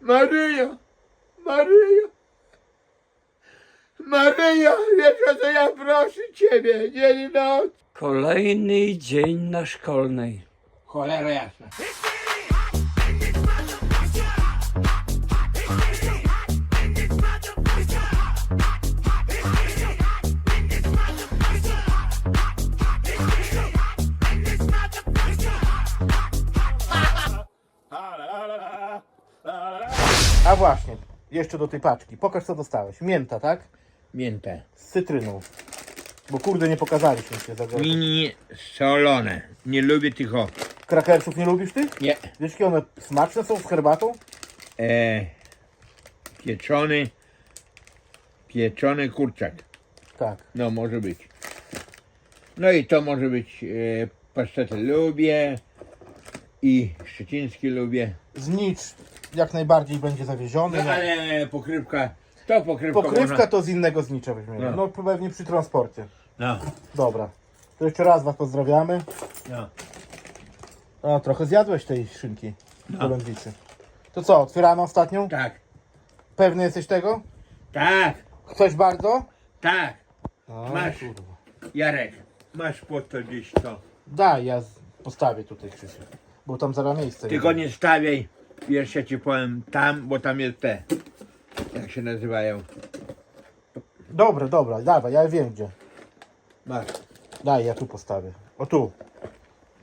Maryja, Maryja, Maryja, wiesz o co ja proszę Ciebie, dzień i noc. Kolejny dzień na szkolnej. Cholera jasna. Właśnie, jeszcze do tej paczki. Pokaż co dostałeś. Mięta, tak? Mięte. Z cytryną. Bo kurde nie pokazaliśmy się za nie, nie, solone. Nie lubię tych o. Krakersów nie lubisz ty? Nie. Wiesz jakie one smaczne są z herbatą? E, pieczony, pieczony kurczak. Tak. No, może być. No i to może być e, pasztetę lubię i szczeciński lubię. Znicz jak najbardziej będzie zawieziony. No ale pokrywka, to pokrywka Pokrywka to z innego znicza weźmiemy. No. No pewnie przy transporcie. No, Dobra. To jeszcze raz was pozdrawiamy. no. A, trochę zjadłeś tej szynki No. golędwicy. To co, otwieramy ostatnią? Tak, Pewny jesteś tego? tak, Chcesz bardzo? tak. Masz. kurwa. Jarek, masz po to gdzieś to. Daj, ja z- postawię tutaj Krzysiu. Bo tam zaraz miejsce Tylko jest. nie stawiaj, ja ci powiem tam, bo tam jest te, jak się nazywają. Dobra, dobra, dawaj, ja wiem gdzie. Masz. Daj, ja tu postawię. O tu.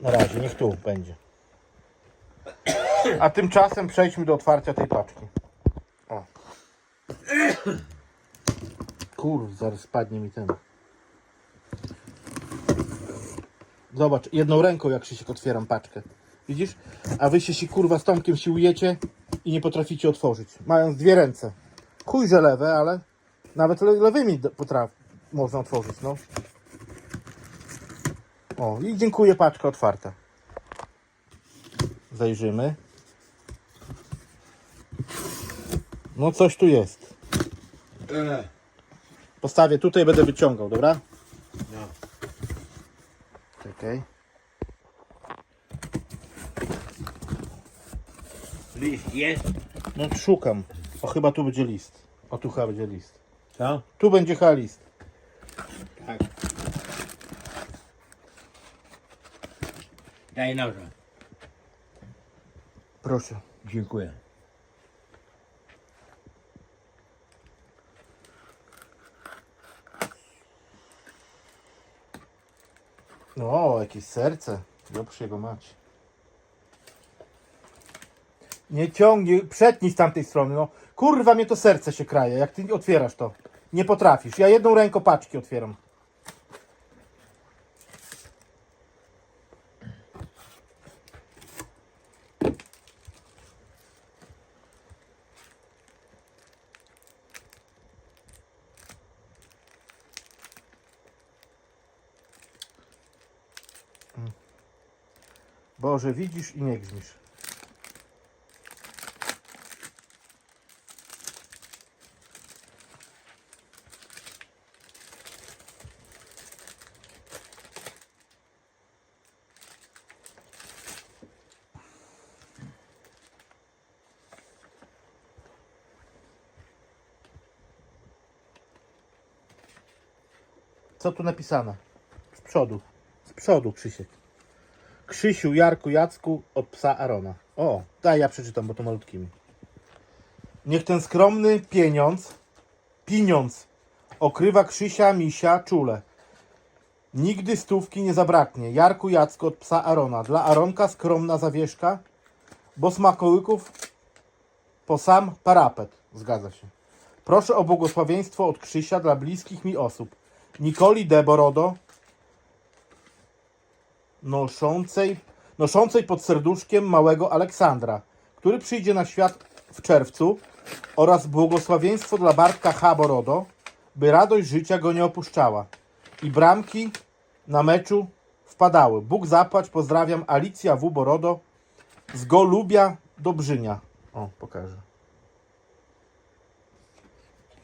Na razie, niech tu będzie. A tymczasem przejdźmy do otwarcia tej paczki. O. Kurw, zaraz spadnie mi ten. Zobacz, jedną ręką jak Krzysiek otwieram paczkę. Widzisz? A wy się, się kurwa z Tomkiem siłujecie i nie potraficie otworzyć. Mając dwie ręce. Chuj, że lewe, ale nawet le- lewymi potraf można otworzyć, no. O, i dziękuję, paczka otwarta. Zajrzymy. No coś tu jest. Postawię tutaj, będę wyciągał, dobra? no. Czekaj. List jest? No szukam. O, chyba tu będzie list. O, tu chyba będzie list. Co? Tu będzie chyba list. Tak. Daj noża. Proszę. Dziękuję. No, jakieś serce. Dobrze jego mać. Nie ciągnij, przetnij z tamtej strony, no. Kurwa, mnie to serce się kraje, jak ty otwierasz to. Nie potrafisz. Ja jedną ręką paczki otwieram. Boże, widzisz i nie grzmisz. Co tu napisane? Z przodu. Z przodu, Krzysiek. Krzysiu, Jarku, Jacku od psa Arona. O, daj ja przeczytam, bo to malutkimi. Niech ten skromny pieniądz, pieniądz, okrywa Krzysia, Misia, czule. Nigdy stówki nie zabraknie. Jarku, Jacku od psa Arona. Dla Aronka skromna zawieszka, bo smakołyków po sam parapet. Zgadza się. Proszę o błogosławieństwo od Krzysia dla bliskich mi osób. Nikoli Deborodo, noszącej, noszącej pod serduszkiem małego Aleksandra, który przyjdzie na świat w czerwcu oraz błogosławieństwo dla Bartka H. Borodo, by radość życia go nie opuszczała i bramki na meczu wpadały. Bóg zapłać, pozdrawiam, Alicja W. Borodo z Golubia Dobrzynia. O, pokażę.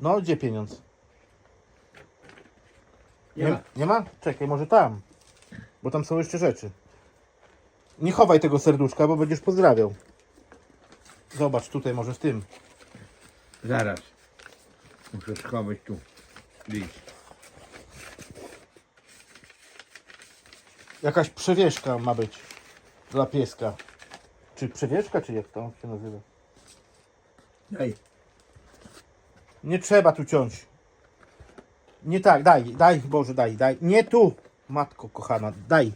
No, gdzie pieniądz? Nie ma. nie ma? Czekaj, może tam. Bo tam są jeszcze rzeczy. Nie chowaj tego serduszka, bo będziesz pozdrawiał. Zobacz, tutaj może w tym. Zaraz. Muszę schować tu list. Jakaś przewieszka ma być dla pieska. Czy przewieszka, czy jak to się nazywa? Daj. Nie trzeba tu ciąć. Nie tak, daj, daj, Boże, daj, daj. Nie tu, matko kochana, daj.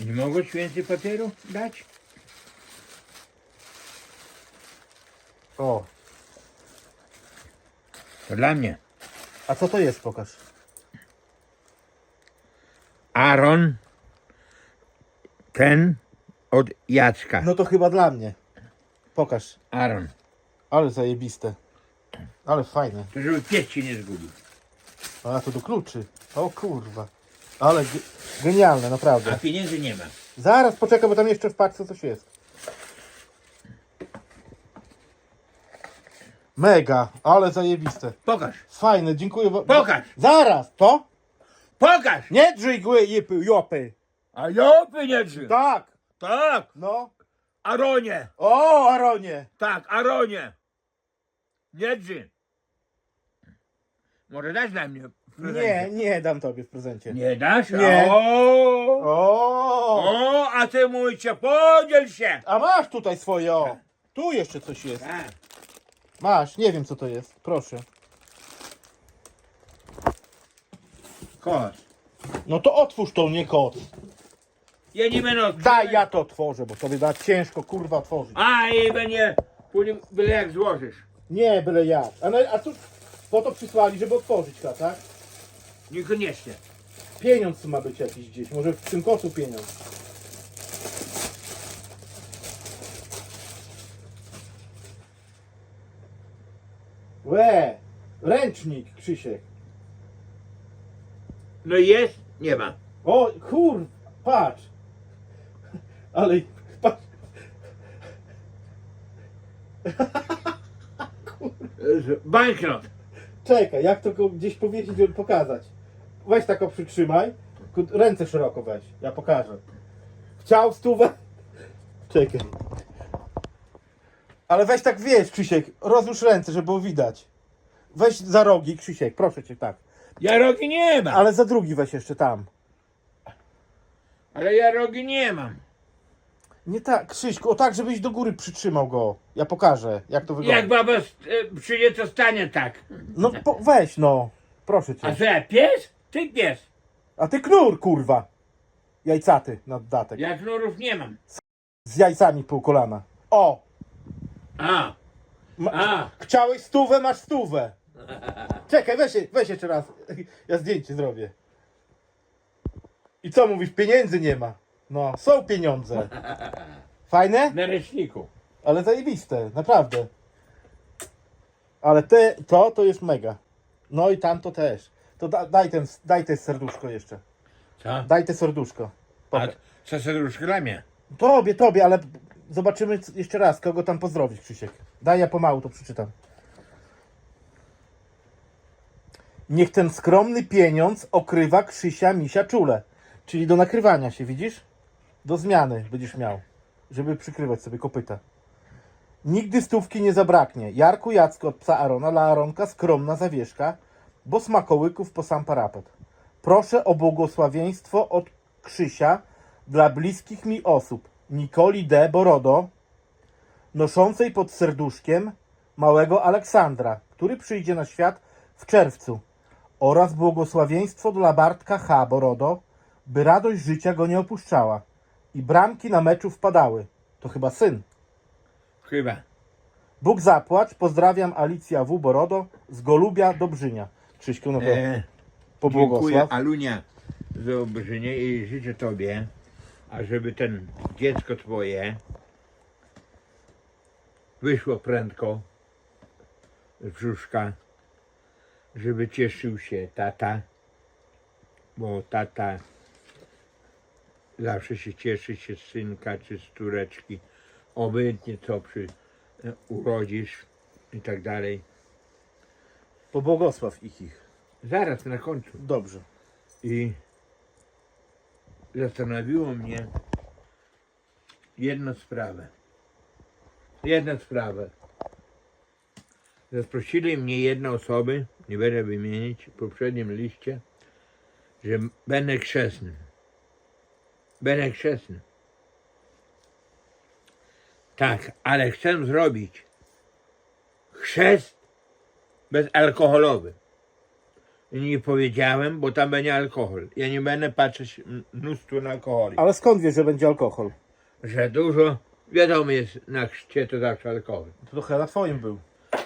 Nie mogłeś więcej papieru dać? O, To dla mnie. a co to jest, pokaż. Aaron. Ten od Jacka. No to chyba dla mnie. Pokaż. Aaron. Ale zajebiste. Ale fajne. To żeby pies ci nie zgubił. A tu do kluczy. O kurwa. Ale ge genialne, A naprawdę. pieniędzy nie ma. Zaraz poczekaj, bo tam jeszcze w paczce coś jest. Mega, ale zajebiste. Pokaż. Fajne, dziękuję. wa- Pokaż. Zaraz, to? Pokaż! Nie drzyj gły, jipy, jopy. A ja pieniędzy. Tak, Tak. no. Aronie. O, Aronie. Tak, Aronie. Nie drzy. Może dać dla mnie. w Nie, prezencie? nie dam tobie w prezencie. Nie dasz? Nie. O, O, o a ty mówicie, podziel się. a masz tutaj swoje, o. Tu jeszcze coś jest. Tak. Masz, nie wiem co to jest. Proszę. Kos. No to otwórz to, nie kot. Ja nie będę odkrywał. Daj, ja to otworzę, bo tobie da ciężko, kurwa, otworzyć. A i będzie, później byle jak złożysz. Nie, byle jak. A, no, a tu po to przysłali, żeby otworzyć to, tak? Niekoniecznie. Pieniądz ma być jakiś gdzieś, może w tym kocu pieniądz. Łe, ręcznik, Krzysiek. No i jest? Nie ma. O, kur, patrz. Ale, patrz. Banknot. Czekaj, jak to go gdzieś powiesić, żeby pokazać. Weź tak o przytrzymaj. Tylko Ręce szeroko weź, ja pokażę. Chciał stówę? Czekaj. Ale weź tak wiesz, Krzysiek, rozłóż ręce, żeby było widać. Weź za rogi, Krzysiek, proszę cię, tak. Ja rogi nie mam. Ale za drugi weź jeszcze tam. Ale ja rogi nie mam. Nie tak, Krzyśku, o tak, żebyś do góry przytrzymał go. Ja pokażę, jak to wygląda. Jak baba st- e, przyjdzie, to stanie tak. No po, weź no, proszę A cię. co ja, pies? Ty pies. A ty knur, kurwa. Jajcaty na dodatek. Ja knurów nie mam. Z jajcami pół kolana. O! A, Ma, a. Chciałeś stówę, masz stówę. Czekaj, weź, weź jeszcze raz. Ja zdjęcie zrobię. I co mówisz, pieniędzy nie ma? No, są pieniądze. Fajne? Na ręczniku. Ale zajebiste, naprawdę. Ale te, to, to jest mega. No i tamto też. To da, daj, ten, daj te serduszko jeszcze. Co? Daj te serduszko. A co serduszko dla mnie? Tobie, tobie, ale zobaczymy jeszcze raz, kogo tam pozdrowić, Krzysiek. Daj, ja pomału to przeczytam. Niech ten skromny pieniądz okrywa Krzysia Misia czule. Czyli do nakrywania się, widzisz? Do zmiany będziesz miał, żeby przykrywać sobie kopyta. Nigdy stówki nie zabraknie. Jarku Jacko od psa Arona, dla Aronka skromna zawieszka, bo smakołyków po sam parapet. Proszę o błogosławieństwo od Krzysia dla bliskich mi osób. Nikoli D. Borodo, noszącej pod serduszkiem małego Aleksandra, który przyjdzie na świat w czerwcu. Oraz błogosławieństwo dla Bartka H. Borodo, by radość życia go nie opuszczała. I bramki na meczu wpadały. To chyba syn. Chyba. Bóg zapłać, pozdrawiam Alicja W. Borodo z Golubia Dobrzynia. Krzyśku, no to E, dziękuję pobłogosław. Alunia za obejrzenie i życzę Tobie, ażeby ten dziecko Twoje wyszło prędko z brzuszka, żeby cieszył się tata bo tata zawsze się cieszy się z synka czy z córeczki, obojętnie co przy e, urodzisz i tak dalej. Pobłogosław ich ich. Zaraz na końcu. Dobrze. I zastanowiło mnie jedną sprawę. Jedna sprawa. Zaprosili mnie jedne osoby, nie będę wymienić, w poprzednim liście, że będę chrzestny. Będę chrzestny. Tak, ale chcę zrobić chrzest bezalkoholowy. Nie powiedziałem, bo tam będzie alkohol. Ja nie będę patrzeć mnóstwo na alkohol. Ale skąd wiesz, że będzie alkohol? Że dużo, wiadomo jest, na chrzcie to zawsze alkohol. To trochę na twoim był.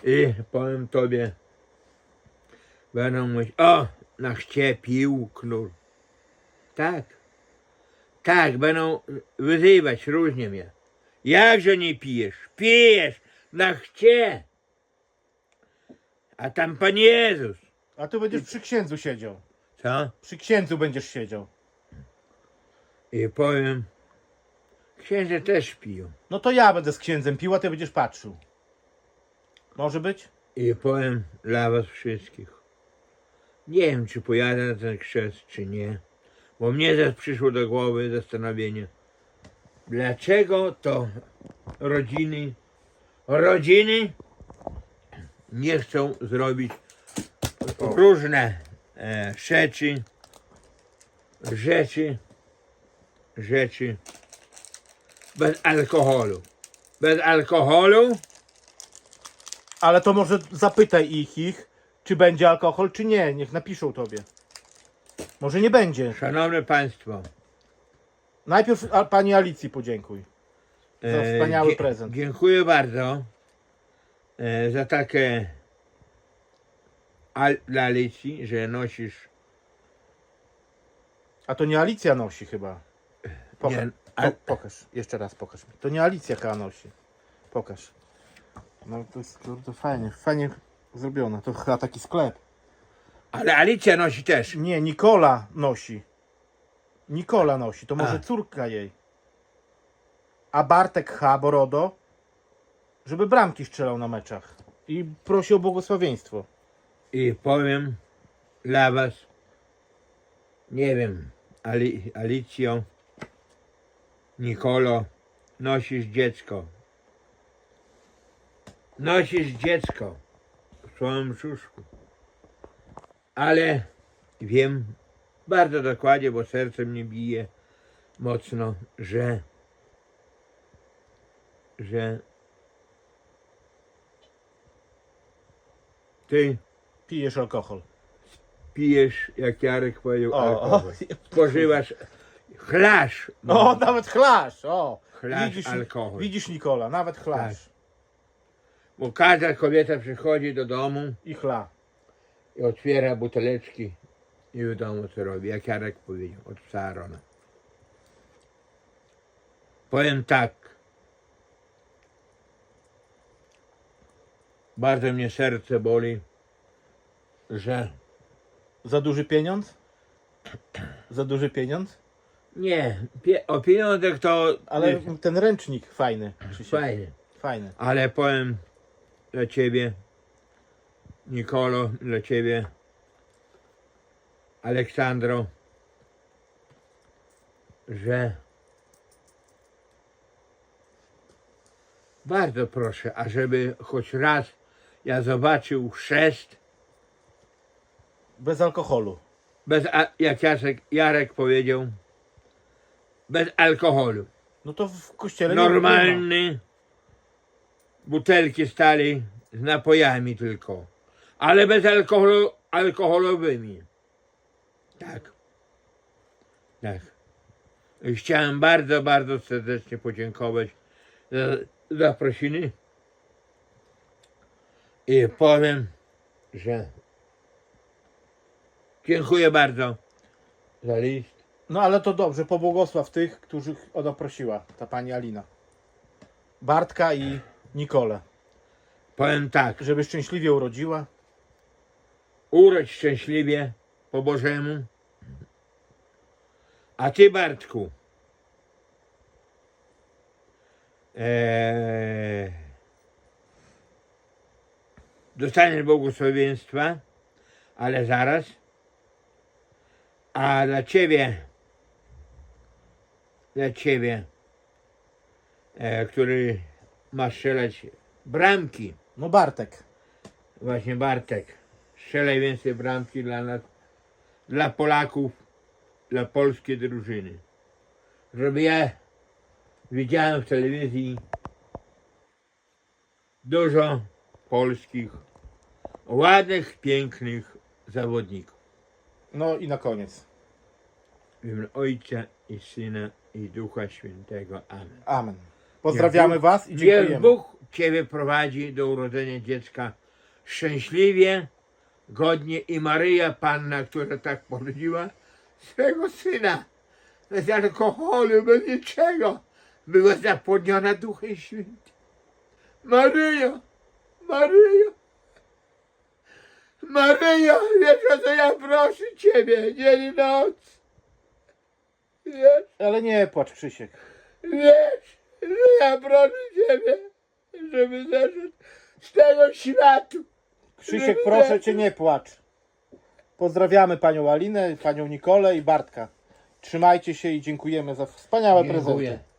I powiem tobie, będą mówić, o, na chrzcie pił knur. Tak. Tak, będą wyzywać różnie mnie. Jakże nie pijesz? Pijesz na chrzcie. A tam Pan Jezus. A ty będziesz przy księdzu siedział. Co? Przy księdzu będziesz siedział. I powiem, księże też piją. No to ja będę z księdzem pił, a ty będziesz patrzył. Może być? I powiem dla was wszystkich. Nie wiem, czy pojadę na ten chrzest, czy nie. Bo mnie też przyszło do głowy zastanowienie. Dlaczego to rodziny, rodziny nie chcą zrobić różne e, rzeczy, rzeczy, rzeczy bez alkoholu. Bez alkoholu Ale to może zapytaj ich, ich, czy będzie alkohol, czy nie. Niech napiszą tobie. Może nie będzie. Szanowne Państwo, Najpierw a, pani Alicji podziękuj. Za wspaniały dzie- prezent. Dziękuję bardzo e, za takie al- dla Alicji, że nosisz. A to nie Alicja nosi chyba. Pokaż, Nie, a- po, pokaż. jeszcze raz pokaż mi. To nie Alicja chyba nosi. Pokaż. No to jest kurde fajnie, fajnie zrobione. To chyba taki sklep. Ale Alicja nosi też. Nie, Nikola nosi. Nikola nosi, to może A. córka jej. A Bartek H. Borodo, żeby bramki strzelał na meczach. I prosi o błogosławieństwo. I powiem dla Was, nie wiem, Ali, Alicjo, Nikolo, nosisz dziecko. Nosisz dziecko w swoim brzuszku. Ale wiem bardzo dokładnie, bo serce mnie bije mocno, że że ty Pijesz alkohol. pijesz, jak Jarek powiedział, O, o. alkohol. Spożywasz chlasz. O, nawet chlasz! O! Chlasz alkohol. widzisz Nikola, nawet chlasz. Bo każda kobieta przychodzi do domu I chla. i otwiera buteleczki i wiadomo co robi, jak Jarek powiedział, od psa Arona. Powiem tak. Bardzo mnie serce boli, że Za duży pieniądz? Za duży pieniądz? nie, pie, o pieniądzach to Ale ten ręcznik fajny. Krzysiek. fajnie. Fajny. Ale powiem dla ciebie, Nikolo, dla ciebie, Aleksandro, że bardzo proszę, ażeby choć raz ja zobaczył chrzest, Bez alkoholu. bez, a- jak Jacek, Jarek powiedział, bez alkoholu. No to w kościele nie-. Normalny. Butelki stali z napojami tylko. Ale bez alkoholu, alkoholowymi. Tak. Tak. I Chciałem bardzo, bardzo serdecznie podziękować za zaprosiny. I powiem, że dziękuję bardzo za list. No ale to dobrze, pobłogosław tych, których ona prosiła, ta pani Alina. Bartka i Nikolę. Powiem tak. Żeby szczęśliwie urodziła. urodź szczęśliwie po Bożemu A ty Bartku, eee, dostaniesz błogosławieństwa, ale zaraz. A dla ciebie, dla ciebie, e, który ma strzelać bramki, No Bartek. właśnie Bartek, strzelaj więcej bramki dla nas, dla Polaków, dla polskiej drużyny. Żeby ja widziałem w telewizji dużo polskich, ładnych, pięknych zawodników. No i na koniec. W imię Ojca i Syna i Ducha Świętego. Amen. Amen. Pozdrawiamy Niech Was i Niech dziękujemy. Bóg Ciebie prowadzi do urodzenia dziecka szczęśliwie, godnie i Maryja Panna, która tak porodziła swego syna bez alkoholu, bez niczego, była zapłodniona Duchem Świętym. Maryjo, Maryjo, Maryjo, wiesz o co ja proszę Ciebie, dzień i noc. Wiesz? Ale nie płacz Krzysiek. Wiesz, że ja proszę Ciebie, żeby zeszedł z tego światu. Krzysiek, proszę Cię nie płacz. Pozdrawiamy Panią Alinę, Panią Nikolę i Bartka. Trzymajcie się i dziękujemy za wspaniałe Dziękuję. prezenty.